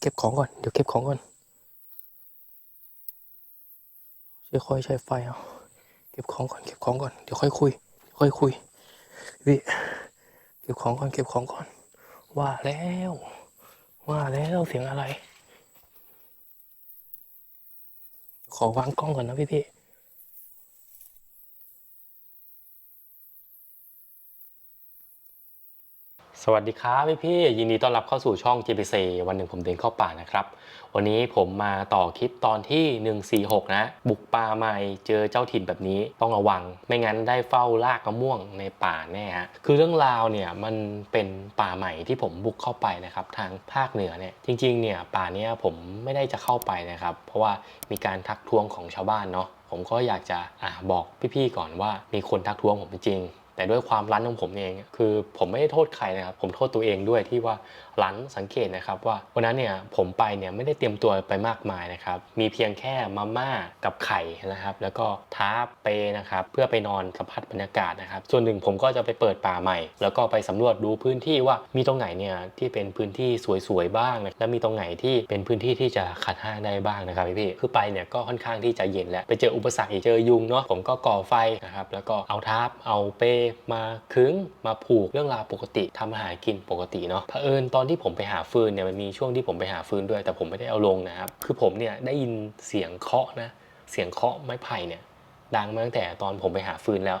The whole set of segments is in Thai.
เก็บของก่อน เดี๋ยวเก็บของก่อนค่อยๆใช้ไฟเอา เก็บของก่อน เก็บของก่อน เดี๋ยวค่อยคุย ค่อยคุยวิเก็บของก่อน เก็บของก่อน ว่าแล้ว ว่าแล้วเสียงอะไร ขอวางกล้องก่อนนะพี่พี่ สวัสดีครับพี่พี่ยินดีต้อนรับเข้าสู่ช่อง GPC วันหนึ่งผมเดินเข้าป่านะครับ วันนี้ผมมาต่อคลิปตอนที่ 146 นะ บุกป่าใหม่เจอเจ้าถิ่นแบบนี้ต้องระวัง ไม่งั้นได้เฝ้าลากมะม่วงในป่าแน่ฮะคือเรื่องราวเนี่ยมันเป็นป่าใหม่ที่ผมบุกเข้าไปนะครับทางภาคเหนือเนี่ยจริงๆเนี่ยป่าเนี้ยผมไม่ได้จะเข้าไปนะครับ เพราะว่ามีการทักท้วงของชาวบ้านเนาะผมก็อยากจะอะบอกพี่ๆก่อนว่ามีคนทักท้วงผมจริง แต่ด้วยความรั้นของผมเอง คือผมไม่ได้โทษใครนะครับ ผมโทษตัวเองด้วยที่ว่า รั้นสังเกตนะครับว่าวันนั้นเนี่ยผมไปเนี่ยไม่ได้เตรียมตัวไปมากมายนะครับ มีเพียงแค่มาม่ากับไข่นะครับ แล้วก็ท้าเปนะครับเพื่อไปนอนสัมผัสบรรยากาศนะครับ ส่วนหนึ่งผมก็จะไปเปิดป่าใหม่ แล้วก็ไปสำรวจดูพื้นที่ว่ามีตรงไหนเนี่ยที่เป็นพื้นที่สวยๆบ้างนะและมีตรงไหนที่เป็นพื้นที่ที่จะขัดห้างได้บ้างนะครับพี่ๆคือไปเนี่ยก็ค่อนข้างที่จะเย็นแล้วไปเจออุปสรรคอีกเจอยุงเนาะผมก็ก่อไฟนะครับแล้วก็เอาทาบเอาเปมาขึงมาผูกเรื่องราวปกติทำอาหารกินปกติเนาะเผอิญตอนที่ผมไปหาฟืนเนี่ยมันมีช่วงที่ผมไปหาฟืนด้วย แต่ผมไม่ได้เอาลงนะครับ คือผมเนี่ยได้ยินเสียงเคาะนะ เสียงเคาะไม้ไผ่เนี่ยดังมาตั้งแต่ตอนผมไปหาฟืนแล้ว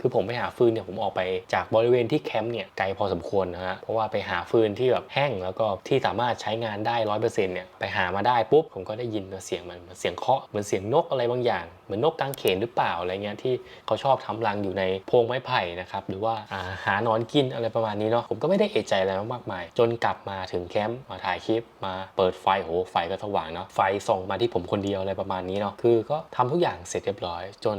คือผมไปหาฟืนเนี่ยผมออกไปจากบริเวณที่แคมป์เนี่ยไกลพอสมควรนะฮะเพราะว่าไปหาฟืนที่แบบแห้งแล้วก็ที่สามารถใช้งานได้ร้อยเปอร์เซ็นต์เนี่ยไปหามาได้ปุ๊บผมก็ได้ยินเสียงมันเสียงเคาะเหมือนเสียงนกอะไรบางอย่าง เหมือนนกกางเขนหรือเปล่าอะไรเงี้ยที่เขาชอบทำรังอยู่ในโพรงไม้ไผ่นะครับหรือว่าาหานอนกินอะไรประมาณนี้เนาะผมก็ไม่ได้เอะใจอะไรมากมาย จนกลับมาถึงแคมป์มาถ่ายคลิปมาเปิดไฟโหไฟก็สว่างเนาะไฟส่องมาที่ผมคนเดียวอะไรประมาณนี้เนาะคือก็ทำทุกอย่างเสร็จเรียบร้อย จน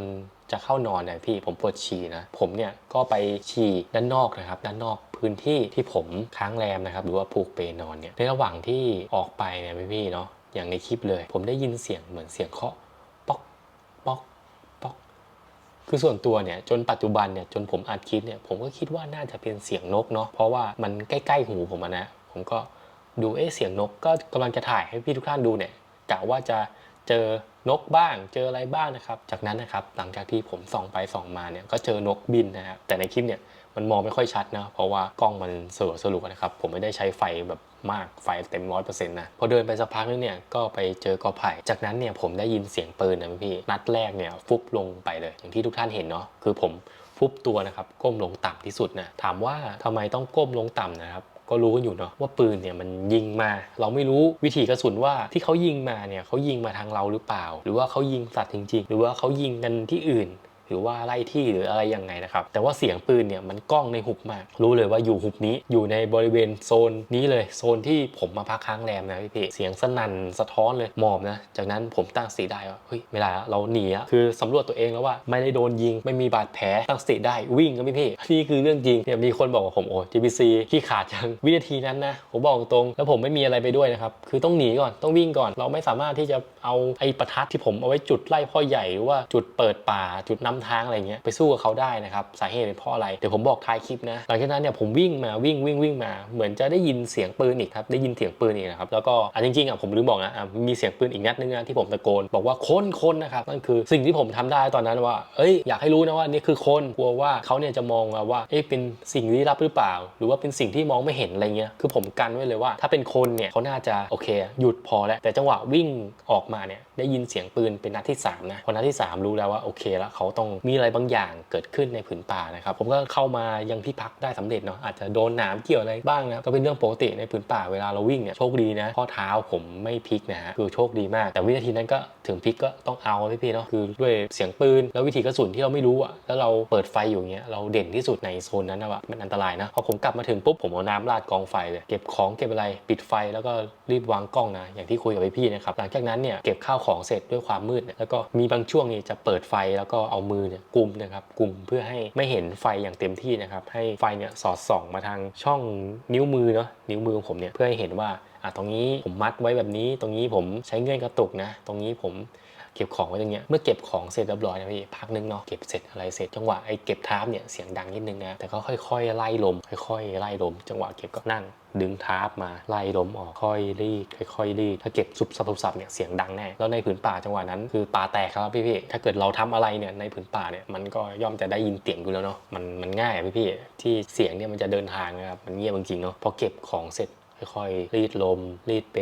จะเข้านอนเนี่ยพี่ผมปวดฉี่นะ ผมเนี่ยก็ไปฉี่ด้านนอกนะครับ ด้านนอกพื้นที่ที่ผมค้างแรมนะครับ หรือว่าผูกเปนอนเนี่ยในระหว่างที่ออกไปเนี่ยพี่ๆเนาะอย่างในคลิปเลย ผมได้ยินเสียงเหมือนเสียงเคาะป๊อกป๊อกป๊อก คือส่วนตัวเนี่ยจนปัจจุบันเนี่ยจนผมอัดคลิปเนี่ยผมก็คิดว่าน่าจะเป็นเสียงนกเนาะเพราะว่ามันใกล้ๆหูผมนะ ผมก็ดูเอ๊ะเสียงนกก็กำลังจะถ่ายให้พี่ทุกท่านดูเนี่ยกะว่าจะเจอ นกบ้างเจออะไรบ้างนะครับ จากนั้นนะครับหลังจากที่ผมส่องไปส่องมาเนี่ยก็เจอนกบินนะครับแต่ในคลิปเนี่ยมันมองไม่ค่อยชัดนะเพราะว่ากล้องมันสลัวสลัวนะครับผมไม่ได้ใช้ไฟแบบมากไฟเต็มร้อยเปอร์เซ็นต์นะพอเดินไปสักพักนึงเนี่ยก็ไปเจอกอไผ่จากนั้นเนี่ยผมได้ยินเสียงปืนนะพี่นัดแรกเนี่ยฟุบลงไปเลย อย่างที่ทุกท่านเห็นเนาะคือผมฟุบตัวนะครับก้มลงต่ำที่สุดนะถามว่าทำไมต้องก้มลงต่ำนะครับ ก็รู้กันอยู่เนาะว่าปืนเนี่ยมันยิงมา เราไม่รู้วิถีกระสุนว่าที่เขายิงมาเนี่ยเขายิงมาทางเราหรือเปล่า หรือว่าเขายิงสัตว์จริง ๆ หรือว่าเขายิงกันที่อื่น หรือว่าไล่ที่หรืออะไรยังไงนะครับ แต่ว่าเสียงปืนเนี่ยมันก้องในหุบมาก รู้เลยว่าอยู่หุบนี้อยู่ในบริเวณโซนนี้เลยโซนที่ผมมาพักค้างแรมนะพี่เพ่เสียงสนั่นสะท้อนเลยหมอบนะ จากนั้นผมตั้งสติได้ว่าเฮ้ยไม่ได้ละเราหนีอะคือสำรวจตัวเองแล้วว่าไม่ได้โดนยิงไม่มีบาดแผลตั้งสติได้วิ่งก็พี่พี่นี่คือเรื่องจริงเนี่ยมีคนบอกว่าผมโอ้ GBC ขี้ขาดจังวินาทีนั้นนะผมบอกตรงแล้วผมไม่มีอะไรไปด้วยนะครับคือต้องหนีก่อนต้องวิ่งก่อน เราไม่สามารถที่จะเอาไอ้ประทัดที่ผมเอาไว้จุดไล่พ่อใหญ่หรือว่าจุดเปิดป่าจุดนำทางอะไรเงี้ยไปสู้กับเขาได้นะครับสาเหตุเป็นเพราะอะไรเดี๋ยวผมบอกท้ายคลิปนะหลังจากนั้นเนี่ยผมวิ่งมาวิ่งวิ่งวิ่งมา เหมือนจะได้ยินเสียงปืนอีกครับได้ยินเสียงปืนอีกนะครับแล้วก็อะจริงๆอะผมลืมบอกนะอะมีเสียงปืนอีกนัดนึงนะที่ผมตะโกนบอกว่าคนคนนะครับนั่นคือสิ่งที่ผมทำได้ตอนนั้นว่า เอ้ยอยากให้รู้นะว่านี่คือคนกลัวว่าเขาเนี่ยจะมองว่าเอ๊ะเป็นสิ่งลี้ลับหรือเปล่า หรือว่าเป็นสิ่งที่มองไม่เห็นอะไรเงี้ยคือผมกันไว้เลยว่า ถ้าเป็นคนเนี่ยเขาน่าจะโอเค หยุดพอแล้วแต่จังหวะวิ่งออกมาเนี่ยได้ยินเสียงปืนเป็นนัดที่สามนะพอนัดที่สามรู้แล้วว่าโอเคแล้วเขาต้องมีอะไรบางอย่างเกิดขึ้นในผืนป่านะครับผมก็เข้ามายังที่พักได้สำเร็จเนาะอาจจะโดนหนามเกี่ยวอะไรบ้างนะก็เป็นเรื่องปกติในผืนป่าเวลาเราวิ่งเนี่ยโชคดีนะข้อเท้าผมไม่พลิกนะฮะคือโชคดีมาก แต่วินาทีนั้นก็ถึงพลิกก็ต้องเอาพี่พี่ๆเนาะคือด้วยเสียงปืน แล้ววิธีกระสุนที่เราไม่รู้อะแล้วเราเปิดไฟอยู่เงี้ยเราเด่นที่สุดในโซนนั้นนะวะมันอันตรายนะพอผมกลับมาถึงปุ๊บผมเอาน้ำราดกองไฟเลยเก็บของเก็บอะไรปิดไฟแล้วก็รีบวางกล้องนะอย่างที่คุยกับพี่ๆนะครับหลังจากนั้นเนี่ยเก็บข้าวของเสร็จด้วยความมืดเนี่ยแล้วก็มีบางช่วงนี่จะเปิดไฟแล้วก็เอามือเนี่ยกุมนะครับกลุ่มเพื่อให้ไม่เห็นไฟอย่างเต็มที่นะครับ ให้ไฟเนี่ยสอดส่องมาทางช่องนิ้วมือเนาะนิ้วมือของผมเนี่ยเพื่อให้เห็นว่าอะตรงนี้ผมมัดไว้แบบนี้ ตรงนี้ผมใช้เงื่อนกระตุกนะ ตรงนี้ผม เก็บของไว้ตรงเนี้ยเมื่อเก็บของเสร็จเรียบร้อยนะพี่พักนึงเนาะเก็บเสร็จอะไรเสร็จจังหวะไอ้เก็บทาร์ปเนี่ยเสียงดังนิดนึงนะแต่ก็ค่อยๆ ไล่ลม ค่อยๆ ไล่ลม จังหวะเก็บก็นั่งดึงทาร์ปมาไล่ลมออกค่อยรีดค่อยๆรีดถ้าเก็บสุบสับสุบสับเนี่ยเสียงดังแน่แล้วในผืนป่าจังหวะนั้นคือป่าแตกครับพี่ๆถ้าเกิดเราทำอะไรเนี่ยในผืนป่าเนี่ยมันก็ย่อมจะได้ยินเสียงอยู่แล้วเนาะมันมันง่ายพี่ๆที่เสียงเนี่ยมันจะเดินทางนะครับมันเงียบจริงๆเนาะพอเก็บของเสร็จ ค่อยๆรีดลม รีดเป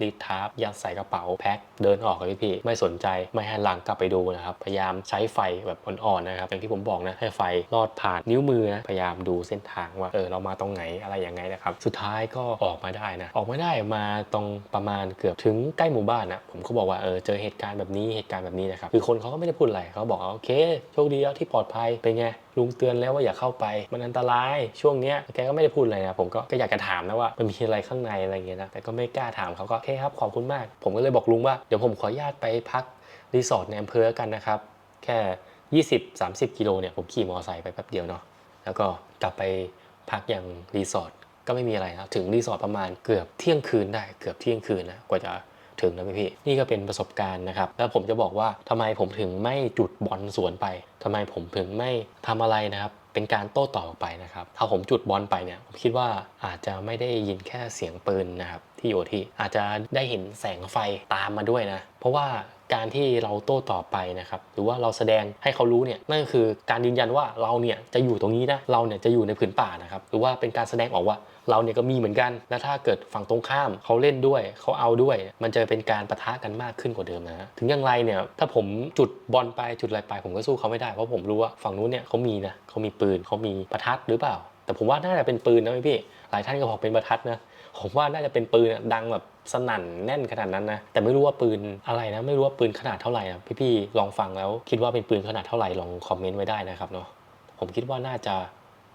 รีดทาร์ปยัดใส่กระเป๋าแพ็คเดินออกเลยพี่ไม่สนใจไม่หันหลังกลับไปดูนะครับพยายามใช้ไฟแบบอ่อนๆนะครับอย่างที่ผมบอกนะให้ไฟลอดผ่านนิ้วมือนะพยายามดูเส้นทางว่าเออเรามาตรงไหนอะไรยังไงนะครับสุดท้ายก็ออกมาได้นะออกมาได้มาตรงประมาณเกือบถึงใกล้หมู่บ้านนะผมก็บอกว่าเออเจอเหตุการณ์แบบนี้เหตุการณ์แบบนี้นะครับคือคนเขาก็ไม่ได้พูดอะไรเขาบอกว่าโอเคโชคดีแล้วที่ปลอดภัยเป็นไง ลุงเตือนแล้วว่าอย่าเข้าไป มันอันตรายช่วงเนี้ยแกก็ไม่ได้พูดอะไรนะผมก็ก็อยากจะถามนะว่ามันมีอะไรข้างในอะไรเงี้ยนะแต่ก็ไม่กล้าถามเขาก็โอเคครับขอบคุณมาก ผมก็เลยบอกลุงว่าเดี๋ยวผมขออนุญาตไปพักรีสอร์ทในอำเภอกันนะครับแค่ 20-30 กิโลเนี่ยผมขี่มอเตอร์ไซค์ไปแป๊บเดียวเนาะแล้วก็กลับไปพักอย่างรีสอร์ทก็ไม่มีอะไรนะถึงรีสอร์ทประมาณเกือบเที่ยงคืนได้เกือบเที่ยงคืนนะกว่าจะ ถึงนะพี่พี่นี่ก็เป็นประสบการณ์นะครับ แล้วผมจะบอกว่าทำไมผมถึงไม่จุดบอลสวนไปทำไมผมถึงไม่ทำอะไรนะครับเป็นการโต้ตอบออไปนะครับ ถ้าผมจุดบอลไปเนี่ย ผมคิดว่าอาจจะไม่ได้ยินแค่เสียงปืนนะครับที่อยู่ที่อาจจะได้เห็นแสงไฟตามมาด้วยนะ เพราะว่า การที่เราโต้ตอบไปนะครับหรือว่าเราแสดงให้เขารู้เนี่ยนั่นก็คือการยืนยันว่าเราเนี่ยจะอยู่ตรงนี้นะเราเนี่ยจะอยู่ในผืนป่านะครับหรือว่าเป็นการแสดงออกว่าเราเนี่ยก็มีเหมือนกัน แล้วถ้าเกิดฝั่งตรงข้ามเขาเล่นด้วย เขาเอาด้วย มันจะเป็นการประทะกันมากขึ้นกว่าเดิมนะ ถึงอย่างไรเนี่ย ถ้าผมจุดบอลไปจุดอะไรไป ผมก็สู้เขาไม่ได้ เพราะผมรู้ว่าฝั่งนู้นเนี่ยเขามีนะ เขามีปืน เขามีประทัดหรือเปล่า แต่ผมว่าน่าจะเป็นปืนนะพี่ หลายท่านก็บอกเป็นประทัดนะ ผมว่าน่าจะเป็นปืนดังแบบ สนั่นแน่นขนาดนั้นนะ แต่ไม่รู้ว่าปืนอะไรนะ ไม่รู้ว่าปืนขนาดเท่าไหร่อะพี่ๆลองฟังแล้ว คิดว่าเป็นปืนขนาดเท่าไหร่ลองคอมเมนต์ไว้ได้นะครับเนาะผมคิดว่าน่าจะ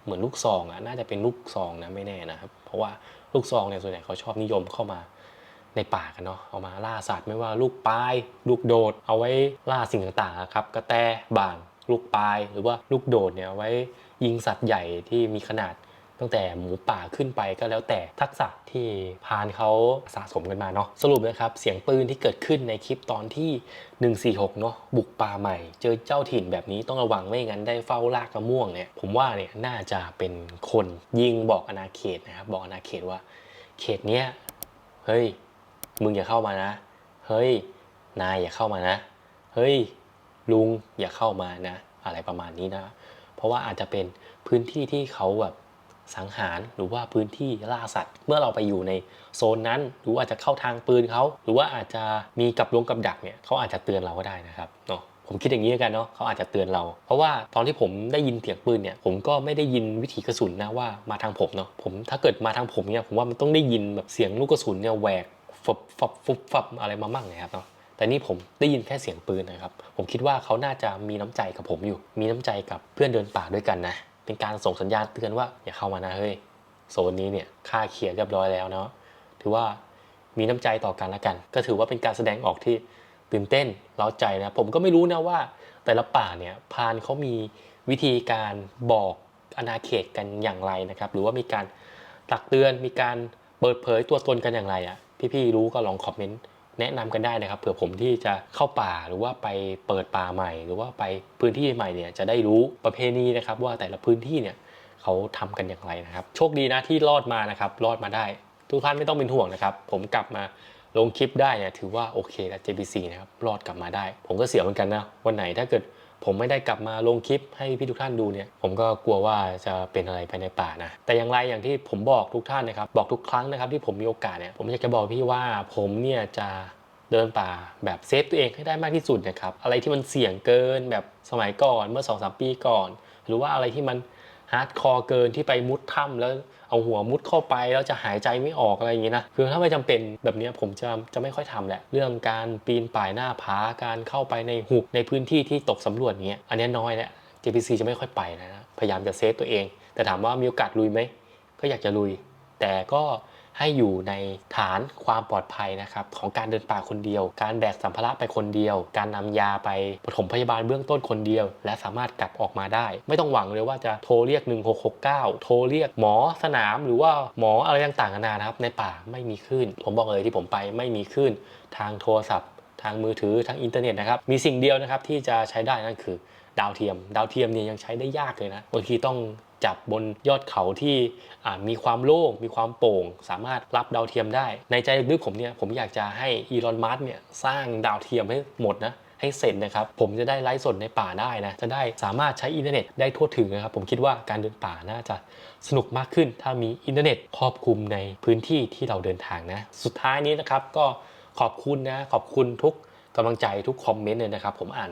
เหมือนลูกซองอะน่าจะเป็นลูกซองนะไม่แน่นะครับเพราะว่าลูกซองเนี่ยส่วนใหญ่เขาชอบนิยมเข้ามาในป่ากันเนาะเอามาล่าสัตว์ไม่ว่าลูกปลาย ลูกโดด เอาไว้ล่าสิ่งต่างๆครับกระแตบ่าง ลูกปลาย หรือว่าลูกโดดเนี่ยเอาไว้ยิงสัตว์ใหญ่ที่มีขนาด ตั้งแต่หมูป่าขึ้นไปก็แล้วแต่ทักษะที่พานเขาสะสมกันมาเนาะสรุปนะครับ เสียงปืนที่เกิดขึ้นในคลิปตอนที่ 146 เนาะบุกป่าใหม่ เจอเจ้าถิ่นแบบนี้ต้องระวังไม่งั้นได้เฝ้าลากมะม่วงเนี่ยผมว่าเนี่ยน่าจะเป็นคนยิงบอกอาณาเขตนะครับบอกอาณาเขตว่า เขตเนี้ยเฮ้ยมึงอย่าเข้ามานะ เฮ้ยนายอย่าเข้ามานะ เฮ้ยลุงอย่าเข้ามานะ อะไรประมาณนี้นะ เพราะว่าอาจจะเป็นพื้นที่ที่เขาแบบ สังหารหรือว่าพื้นที่ล่าสัตว์ เมื่อเราไปอยู่ในโซนนั้น หรืออาจจะเข้าทางปืนเขา หรือว่าอาจจะมีกับลงกับดักเนี่ยเขาอาจจะเตือนเราก็ได้นะครับเนาะผมคิดอย่างนี้กันเนาะเขาอาจจะเตือนเรา เพราะว่าตอนที่ผมได้ยินเสียงปืนเนี่ยผมก็ไม่ได้ยินวิถีกระสุนนะว่ามาทางผมเนาะผมถ้าเกิดมาทางผมเนี่ยผมว่ามันต้องได้ยินแบบเสียงลูกกระสุนเนี่ยแหวกฟับฟับฟุบฟับอะไรมามั่งนะครับเนาะแต่นี่ผมได้ยินแค่เสียงปืนนะครับ ผมคิดว่าเขาน่าจะมีน้ำใจกับผมอยู่ มีน้ำใจกับเพื่อนเดินป่าด้วยกันนะ เป็นการส่งสัญญาณเตือนว่าอย่าเข้ามานะเฮ้ยโซนนี้เนี่ยค่าเคลียร์เรียบร้อยแล้วเนาะถือว่ามีน้ำใจต่อกันละกัน ก็ถือว่าเป็นการแสดงออกที่ตื่นเต้นเร้าใจนะผมก็ไม่รู้นะว่า แต่ละป่าเนี่ยพานเขามีวิธีการบอกอาณาเขตกันอย่างไรนะครับ หรือว่ามีการตักเตือนมีการเปิดเผยตัวตนกันอย่างไรอะพี่ๆรู้ก็ลองคอมเมนต์ แนะนำกันได้นะครับเผื่อผมที่จะเข้าป่าหรือว่าไปเปิดป่าใหม่ หรือว่าไปพื้นที่ใหม่เนี่ยจะได้รู้ประเพณีนะครับ ว่าแต่ละพื้นที่เนี่ยเขาทำกันอย่างไรนะครับ โชคดีนะที่รอดมานะครับรอดมาได้ ทุกท่านไม่ต้องเป็นห่วงนะครับ ผมกลับมาลงคลิปได้เนี่ยถือว่าโอเคแล้ว JBC นะครับรอดกลับมาได้ ผมก็เสียวเหมือนกันนะวันไหนถ้าเกิดผมไม่ได้กลับมาลงคลิปให้พี่ทุกท่านดูเนี่ย ผมก็กลัวว่าจะเป็นอะไรไปในป่านะ แต่อย่างไรอย่างที่ผมบอกทุกท่านนะครับ บอกทุกครั้งนะครับที่ผมมีโอกาสเนี่ย ผมอยากจะบอกพี่ว่าผมเนี่ยจะ เดินป่าแบบเซฟตัวเองให้ได้มากที่สุดนะครับอะไรที่มันเสี่ยงเกินแบบสมัยก่อนเมื่อ2อสปีก่อน หรือว่าอะไรที่มันฮาร์ดคอร์เกินที่ไปมุดถ้ำแล้วเอาหัวมุดเข้าไปแล้วจะหายใจไม่ออกอะไรอย่างงี้นะคือถ้าไม่จำเป็นแบบเนี้ยผมจะจะไม่ค่อยทำแหละ เรื่องการปีนป่ายหน้าผาการเข้าไปในหุบในพื้นที่ที่ตกสำรวจเงี้ยอันนี้น้อยแหละ JPC จะไม่ค่อยไปนะพยายามจะเซฟตัวเอง แต่ถามว่ามีโอกาสลุยไหมก็อยากจะลุย แต่ก็ ให้อยู่ในฐานความปลอดภัยนะครับของการเดินป่าคนเดียว การแบกสัมภาระไปคนเดียว การนำยาไปปฐมพยาบาลเบื้องต้นคนเดียว และสามารถกลับออกมาได้ ไม่ต้องหวังเลยว่าจะโทรเรียก 1669 โทรเรียกหมอสนามหรือว่าหมออะไรต่างๆนานานะครับในป่าไม่มีคลื่น ผมบอกเลยที่ผมไปไม่มีคลื่นทางโทรศัพท์ทางมือถือทางอินเทอร์เน็ตนะครับ มีสิ่งเดียวนะครับที่จะใช้ได้นั่นคือ ดาวเทียม ดาวเทียมเนี่ยยังใช้ได้ยากเลยนะบางทีต้อง จับบนยอดเขาที่มีความโล่งมีความโปร่ง สามารถรับดาวเทียมได้ ในใจลึกๆผมเนี่ยผมอยากจะให้อีลอนมัสเนี่ยสร้างดาวเทียมให้หมดนะให้เสร็จนะครับ ผมจะได้ไลฟ์สดในป่าได้นะ จะได้สามารถใช้อินเทอร์เน็ตได้ทั่วถึงนะครับ ผมคิดว่าการเดินป่าน่าจะสนุกมากขึ้น ถ้ามีอินเทอร์เน็ตครอบคลุมในพื้นที่ที่เราเดินทางนะ สุดท้ายนี้นะครับก็ขอบคุณนะ ขอบคุณทุกกำลังใจทุกคอมเมนต์เลยนะครับ ผมอ่าน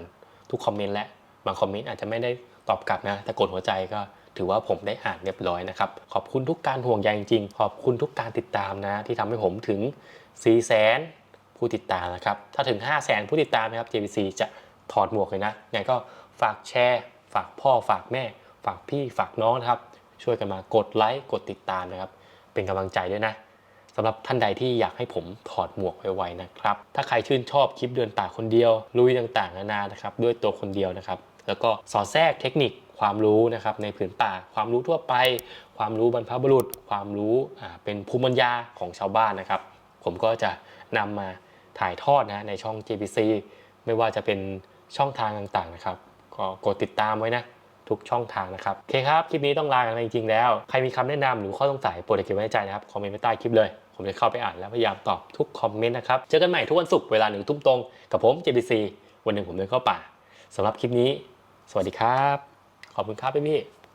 ทุกคอมเมนต์และบางคอมเมนต์อาจจะไม่ได้ตอบกลับนะ แต่กดหัวใจก็ ถือว่าผมได้อ่านเรียบร้อยนะครับ ขอบคุณทุกการห่วงใยจริงๆ ขอบคุณทุกการติดตามนะ ที่ทำให้ผมถึง 4 0 0 0 0 0 ผู้ติดตามนะครับ ถ้าถึง 5 0 0 0 0 0 ผู้ติดตามนะครับ JBC จะถอดหมวกเลยนะไงก็ฝากแชร์ ฝากพ่อ ฝากแม่ ฝากพี่ ฝากน้องนะครับ ช่วยกันมากดไลค์ กดติดตามนะครับ เป็นกำลังใจด้วยนะสำหรับท่านใดที่อยากให้ผมถอดหมวกไวๆนะครับ ถ้าใครชื่นชอบคลิปเดินป่าคนเดียว ลุยต่างๆนานานะครับ ด้วยตัวคนเดียวนะครับ แล้วก็สอดแทรกเทคนิค ความรู้นะครับในผืนป่า ความรู้ทั่วไป ความรู้บรรพบุรุษ ความรู้เป็นภูมิปัญญาของชาวบ้านนะครับ ผมก็จะนำมาถ่ายทอดนะในช่อง JPC ไม่ว่าจะเป็นช่องทางต่างๆนะครับ ก็กดติดตามไว้นะทุกช่องทางนะครับโอเคครับ คลิปนี้ต้องลากันจริงๆแล้ว ใครมีคำแนะนำหรือข้อสงสัยโปรดเก็บไว้ในใจนะครับ คอมเมนต์ไว้ใต้คลิปเลย ผมจะเข้าไปอ่านและพยายามตอบทุกคอมเมนต์นะครับ เจอกันใหม่ทุกวันศุกร์เวลาหนึ่งทุ่มตรง กับผม JPC วันหนึ่งผมเดินเข้าป่าสำหรับคลิปนี้ สวัสดีครับ ขอบคุณครับพี่พี่